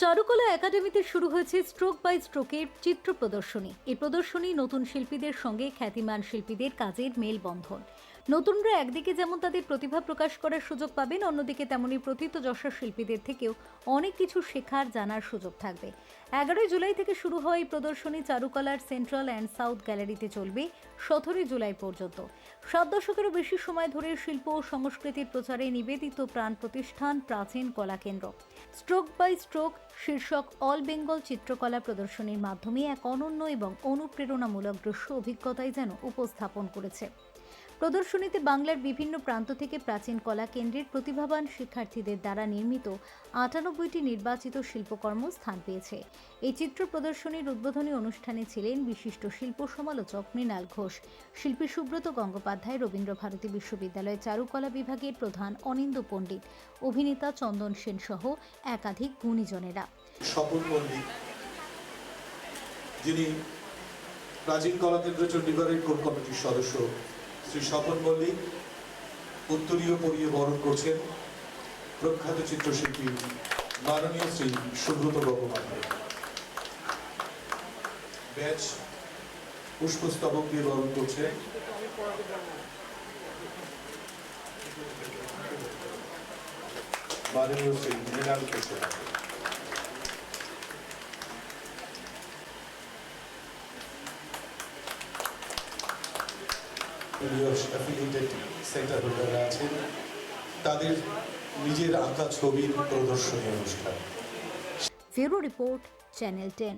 চারুকলা একাডেমিতে শুরু হয়েছে স্ট্রোক বাই স্ট্রোকের চিত্র প্রদর্শনী। এই প্রদর্শনী নতুন শিল্পীদের সঙ্গে খ্যাতিমান শিল্পীদের কাজের মেলবন্ধন। নতুনরা একদিকে যেমন তাদের প্রতিভা প্রকাশ করার সুযোগ পাবেন, অন্যদিকে তেমনি প্রথিতযশা শিল্পীদের থেকেও অনেক কিছু শেখার, জানার সুযোগ থাকবে। এগারোই জুলাই থেকে শুরু হয় এই প্রদর্শনী চারুকলার সেন্ট্রাল অ্যান্ড সাউথ গ্যালারিতে চলবে সতেরোই জুলাই পর্যন্ত। সাত দশকেরও বেশি সময় ধরে শিল্প ও সংস্কৃতির প্রচারে নিবেদিত প্রাণ প্রতিষ্ঠান প্রাচীন কলা কেন্দ্র। স্ট্রোক বাই স্ট্রোক শীর্ষক অল বেঙ্গল চিত্রকলা প্রদর্শনীর মাধ্যমে এক অনন্য এবং অনুপ্রেরণামূলক দৃশ্য অভিজ্ঞতাই যেন উপস্থাপন করেছে। প্রদর্শনীতে বাংলার বিভিন্ন প্রান্ত থেকে প্রাচীন কলা কেন্দ্রের প্রতিভাবান শিক্ষার্থীদের দ্বারা নির্মিত আটানব্বইটি নির্বাচিত শিল্পকর্ম স্থান পেয়েছে। এই চিত্র প্রদর্শনীর উদ্বোধনী অনুষ্ঠানে ছিলেন বিশিষ্ট শিল্প সমালোচক মৃণাল ঘোষ। শিল্পী সুব্রত গঙ্গোপাধ্যায় রবীন্দ্র ভারতী বিশ্ববিদ্যালয়ের চারুকলা বিভাগের প্রধান অনিন্দ পণ্ডিত, অভিনেতা চন্দন সেন সহ একাধিক গুণীজনেরা। যিনি প্রাচীন কলাকেন্দ্র চণ্ডীগড়ের কোর কমিটির সদস্য শ্রী স্বপন মল্লিক উত্তরীয় পরিয়ে বরণ করছেন প্রখ্যাত চিত্রশিল্পী মাননীয় শ্রী সুব্রত গঙ্গোপাধ্যায় ব্যাচ পুষ্পস্তবক দিয়ে বরণ করছেন মাননীয় শ্রী মৃণাল কৃষ্ণ অ্যাফিলিয়েটেড সেন্টার হোল্ডাররা আছেন তাদের নিজের আঁকা ছবির প্রদর্শনী অনুষ্ঠান। ফেরো রিপোর্ট চ্যানেল টেন।